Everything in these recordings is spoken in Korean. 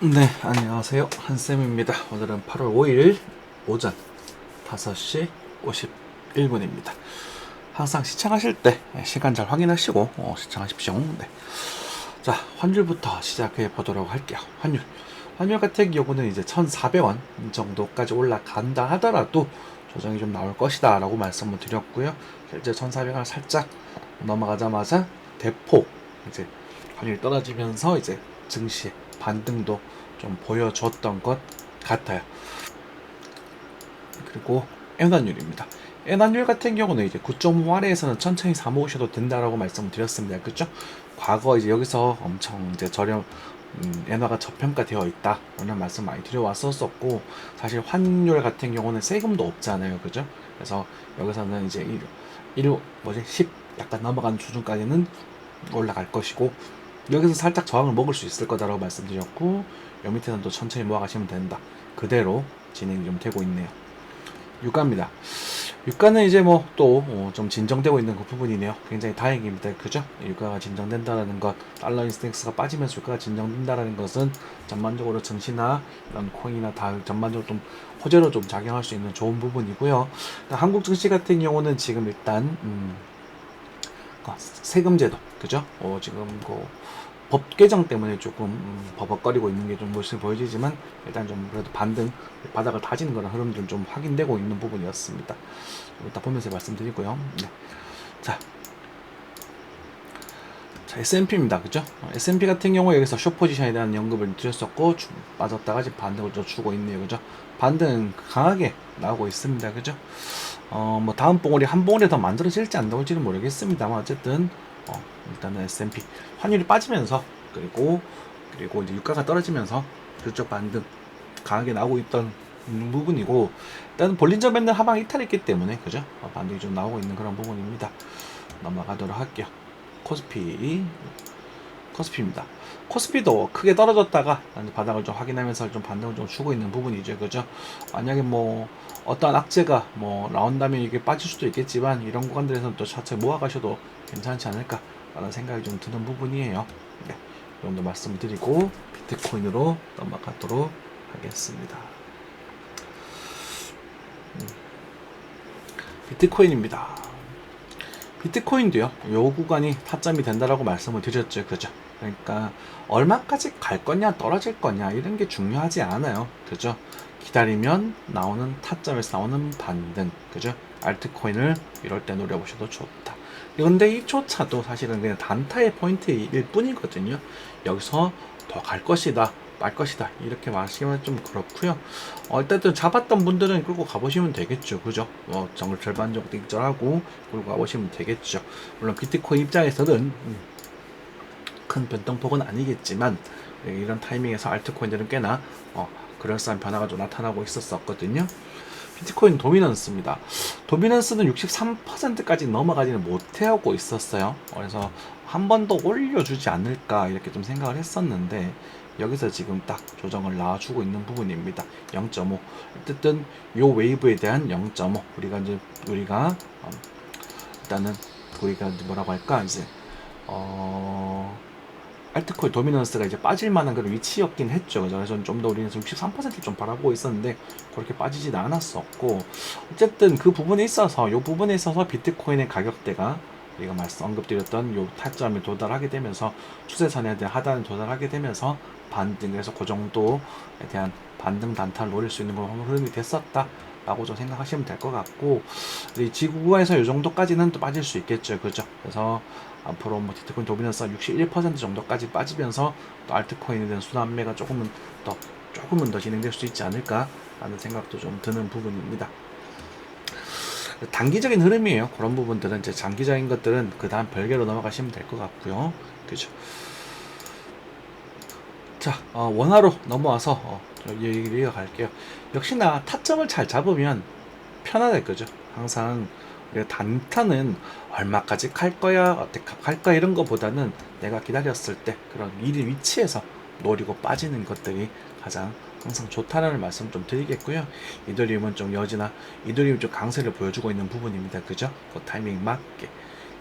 네, 안녕하세요. 한쌤입니다. 오늘은 8월 5일 오전 5시 51분입니다. 항상 시청하실 때 시간 잘 확인하시고 어, 시청하십시오. 네. 자, 환율부터 시작해 보도록 할게요. 환율. 환율 같은 경우는 이제 1,400원 정도까지 올라간다 하더라도 조정이 좀 나올 것이다 라고 말씀을 드렸고요. 실제 1,400원 살짝 넘어가자마자 대폭 이제 환율이 떨어지면서 이제 증시 반등도 좀 보여줬던 것 같아요. 그리고 엔환율입니다. 엔환율 같은 경우는 이제 9.5 아래에서는 천천히 사모으셔도 된다라고 말씀을 드렸습니다. 그죠? 과거 이제 여기서 엄청 이제 저렴 음, 엔화가 저평가되어 있다 라는 말씀 많이 드려왔었었고 사실 환율 같은 경우는 세금도 없잖아요 그죠 그래서 여기서는 이제 1, 1 뭐지 10 약간 넘어가는 수준까지는 올라갈 것이고 여기서 살짝 저항을 먹을 수 있을 거다라고 말씀드렸고 요 밑에는 또 천천히 모아가시면 된다 그대로 진행이 좀 되고 있네요 유가입니다 유가는 이제 뭐 또 좀 진정되고 있는 그 부분이네요. 굉장히 다행입니다. 그죠? 유가가 진정된다라는 것, 달러 인스텍스가 빠지면서 유가가 진정된다라는 것은 전반적으로 증시나 이런 코인이나 다 전반적으로 좀 호재로 좀 작용할 수 있는 좋은 부분이고요. 한국 증시 같은 경우는 지금 일단 음, 어, 세금 제도, 그죠? 어, 지금 그 법 개정 때문에 조금 음, 버벅거리고 있는 게 좀 모습이 보여지지만 일단 좀 그래도 반등 바닥을 다지는 그런 흐름들은 좀 확인되고 있는 부분이었습니다. 이따 보면서 말씀드리고요. 네. 자, 자 S&P입니다. 그죠? 어, S&P 같은 경우에 여기서 숏 포지션에 대한 언급을 드렸었고 주, 빠졌다가 지금 반등을 좀 주고 있네요. 그죠? 반등 강하게 나오고 있습니다. 그죠? 어, 뭐 다음 봉우리 한 봉우리 더 만들어질지 안 나올지는 모르겠습니다만 어쨌든 어, 일단은 S&P 환율이 빠지면서 그리고 그리고 이제 유가가 떨어지면서 그쪽 반등 강하게 나오고 있던 부분이고 일단 볼린저 밴드 하방 이탈했기 때문에 그죠? 어, 반등이 좀 나오고 있는 그런 부분입니다. 넘어가도록 할게요. 코스피 코스피입니다. 코스피도 크게 떨어졌다가 바닥을 좀 확인하면서 좀 반등을 좀 주고 있는 부분이죠. 그죠? 만약에 뭐 어떠한 악재가 뭐 나온다면 이게 빠질 수도 있겠지만 이런 구간들에서는 또 차차 모아가셔도 괜찮지 않을까 라는 생각이 좀 드는 부분이에요. 네, 이 정도 말씀을 드리고 비트코인으로 넘어가도록 하겠습니다. 음. 비트코인입니다. 비트코인도요 요 구간이 타점이 된다라고 말씀을 드렸죠. 그죠 그러니까 얼마까지 갈 거냐 떨어질 거냐 이런 게 중요하지 않아요. 그죠? 기다리면 나오는 타점에서 나오는 반등. 그죠? 알트코인을 이럴 때 노려보셔도 좋다. 그런데 이조차도 사실은 그냥 단타의 포인트일 뿐이거든요. 여기서 더 갈 것이다 말 것이다 이렇게 말하시면 좀 그렇고요. 어, 일단 잡았던 분들은 끌고 가보시면 되겠죠. 그죠? 어, 정글 절반 정도 익절하고 끌고 가보시면 되겠죠. 물론 비트코인 입장에서는 음, 큰 변동폭은 아니겠지만 예, 이런 타이밍에서 알트코인들은 꽤나 어, 그럴싸한 변화가 좀 나타나고 있었었거든요. 비트코인 도미넌스입니다. 도미넌스는 63%까지 넘어가지는 못하고 있었어요. 그래서 한 번 더 올려주지 않을까 이렇게 좀 생각을 했었는데 여기서 지금 딱 조정을 놔주고 있는 부분입니다. 0.5. 어쨌든 요 웨이브에 대한 0.5 우리가 이제 우리가 어, 일단은 우리가 뭐라고 할까 이제 어 알트코인 도미넌스가 이제 빠질 만한 그런 위치였긴 했죠. 그래서 좀 더 우리는 63%를 좀 바라보고 있었는데 그렇게 빠지진 않았었고 어쨌든 그 부분에 있어서 이 부분에 있어서 비트코인의 가격대가 우리가 말씀 언급드렸던 요 타점에 도달하게 되면서 추세선에 대한 하단에 도달하게 되면서 반등에서 그 정도에 대한 반등 단타를 노릴 수 있는 그런 흐름이 됐었다. 라고 좀 생각하시면 될 것 같고 지구에서 이 정도까지는 또 빠질 수 있겠죠 그죠 그래서 앞으로 뭐 비트코인 도미넌스가 61% 정도까지 빠지면서 또 알트코인에 대한 순환매가 조금은 더 조금은 더 진행될 수 있지 않을까 라는 생각도 좀 드는 부분입니다. 단기적인 흐름이에요. 그런 부분들은 이제 장기적인 것들은 그 다음 별개로 넘어가시면 될 것 같고요. 그죠. 자, 어, 원화로 넘어와서 어, 얘기를 이어갈게요. 역시나 타점을 잘 잡으면 편안할 거죠. 항상 단타는 얼마까지 갈 거야, 어떻게 갈 거야 이런 거보다는 내가 기다렸을 때 그런 미리 위치에서 노리고 빠지는 것들이 가장 항상 좋다는 말씀 좀 드리겠고요. 이더리움은 좀 여지나 이더리움 좀 강세를 보여주고 있는 부분입니다. 그죠? 그 타이밍 맞게.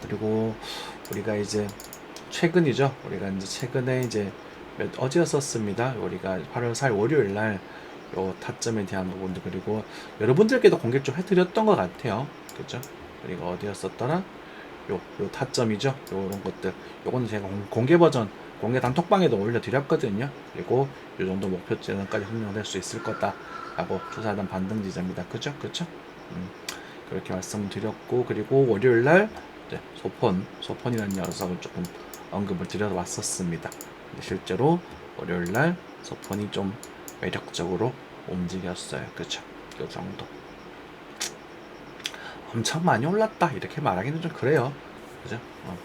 그리고 우리가 이제 최근이죠. 우리가 이제 최근에 이제 몇, 어제였었습니다. 우리가 8월 4일 월요일 날 요 타점에 대한 부분도 그리고 여러분들께도 공개 좀 해드렸던 것 같아요. 그죠? 그리고 어디였었더라? 요, 요 타점이죠. 요런 것들. 요거는 제가 공- 공개 버전, 공개 단톡방에도 올려드렸거든요. 그리고 요 정도 목표치는까지 흥명될 수 있을 거다 라고 투자하던 반등 지점이다. 그죠? 그죠? 음, 그렇게 말씀드렸고, 그리고 월요일 날 소폰, 소폰이라는 녀석을 조금 언급을 드려 왔었습니다. 실제로 월요일 날 소폰이 좀 매력적으로 움직였어요. 그쵸? 그 정도. 엄청 많이 올랐다. 이렇게 말하기는 좀 그래요. 그죠? 어.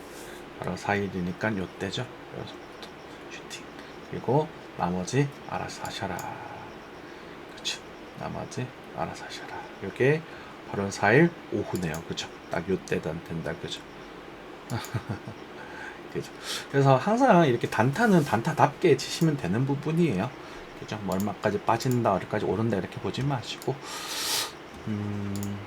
바로 4일이니까 요때죠. 여기서부터 슈팅. 그리고 나머지 알아서 하셔라. 그쵸? 나머지 알아서 하셔라. 요게 8월 4일 오후네요. 그죠? 딱 요때 된다. 그죠? 그죠? 그래서 항상 이렇게 단타는 단타답게 치시면 되는 부분이에요. 그죠? 뭐 얼마까지 빠진다, 어디까지 오른다 이렇게 보지 마시고, 음,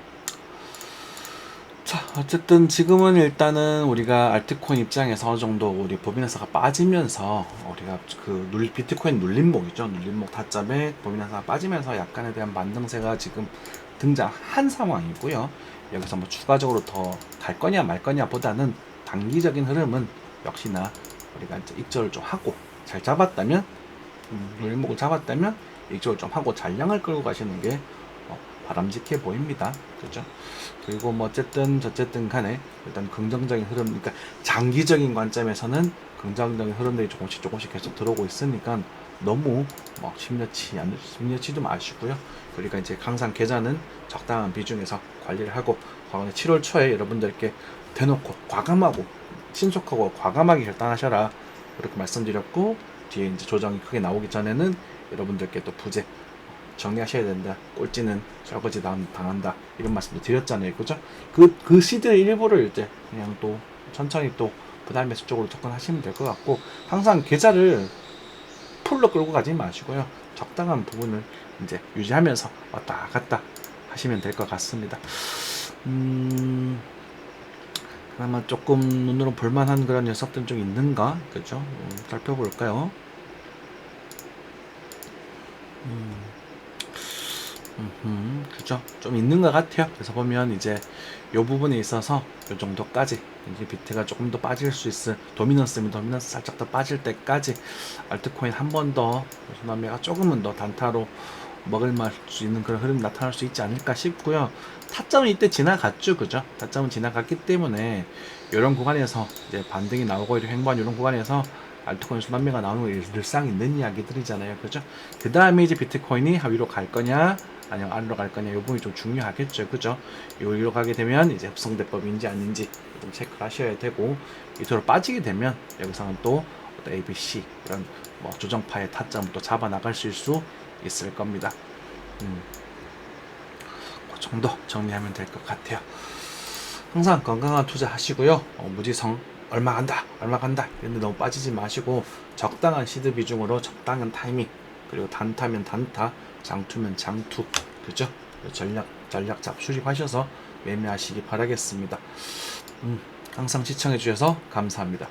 자, 어쨌든 지금은 일단은 우리가 알트코인 입장에서 어느 정도 우리 법인회사가 빠지면서 우리가 그 눌, 비트코인 눌림목이죠. 눌림목 타점에 법인회사가 빠지면서 약간에 대한 만등세가 지금 등장한 상황이고요. 여기서 뭐 추가적으로 더 갈 거냐 말 거냐 보다는 단기적인 흐름은 역시나 우리가 이제 입절을 좀 하고 잘 잡았다면 음, 눌림목을 잡았다면 입절을 좀 하고 잔량을 끌고 가시는 게 어, 바람직해 보입니다. 그죠? 그리고 뭐 어쨌든 저쨌든 간에 일단 긍정적인 흐름 그러니까 장기적인 관점에서는 긍정적인 흐름들이 조금씩 조금씩 계속 들어오고 있으니까 너무 뭐 심려치 않 심려치도 마시고요. 그러니까 이제 항상 계좌는 적당한 비중에서 관리를 하고 과거에 7월 초에 여러분들께 대놓고 과감하고 신속하고 과감하게 결단하셔라 그렇게 말씀드렸고 뒤에 이제 조정이 크게 나오기 전에는 여러분들께 또 부재 정리하셔야 된다. 꼴찌는 설거지 당- 당한다. 이런 말씀도 드렸잖아요. 그죠? 그, 그 시드의 일부를 이제 그냥 또 천천히 또 부담 매수 쪽으로 접근하시면 될 것 같고, 항상 계좌를 풀로 끌고 가지 마시고요. 적당한 부분을 이제 유지하면서 왔다 갔다 하시면 될 것 같습니다. 음, 그나마 조금 눈으로 볼만한 그런 녀석들은 좀 있는가? 그죠? 음, 살펴볼까요? 음. 음, 그죠? 좀 있는 것 같아요. 그래서 보면 이제 요 부분에 있어서 요 정도까지 이제 비트가 조금 더 빠질 수 있을 도미넌스면 도미넌스 살짝 더 빠질 때까지 알트코인 한 번 더 소나미가 조금은 더 단타로 먹을 수 있는 그런 흐름이 나타날 수 있지 않을까 싶고요. 타점은 이때 지나갔죠, 그죠? 타점은 지나갔기 때문에 이런 구간에서 이제 반등이 나오고 이렇게 횡보한 이런 구간에서 알트코인 순환매가 나오는 건 늘상 있는 이야기들이잖아요, 그죠? 그 다음에 이제 비트코인이 하위로 갈 거냐, 아니면 아래로 갈 거냐, 이 부분이 좀 중요하겠죠, 그죠? 여기로 가게 되면 이제 합성대법인지 아닌지 좀 체크를 하셔야 되고, 이토록 빠지게 되면 여기서는 또 ABC 이런 뭐 조정파의 타점을 또 잡아 나갈 수 있을 겁니다. 음, 그 정도 정리하면 될 것 같아요. 항상 건강한 투자 하시고요. 어, 무지성 얼마 간다, 얼마 간다. 이런데 너무 빠지지 마시고 적당한 시드 비중으로 적당한 타이밍 그리고 단타면 단타, 장투면 장투, 그죠? 전략 전략 잡 수립하셔서 매매하시기 바라겠습니다. 음, 항상 시청해 주셔서 감사합니다.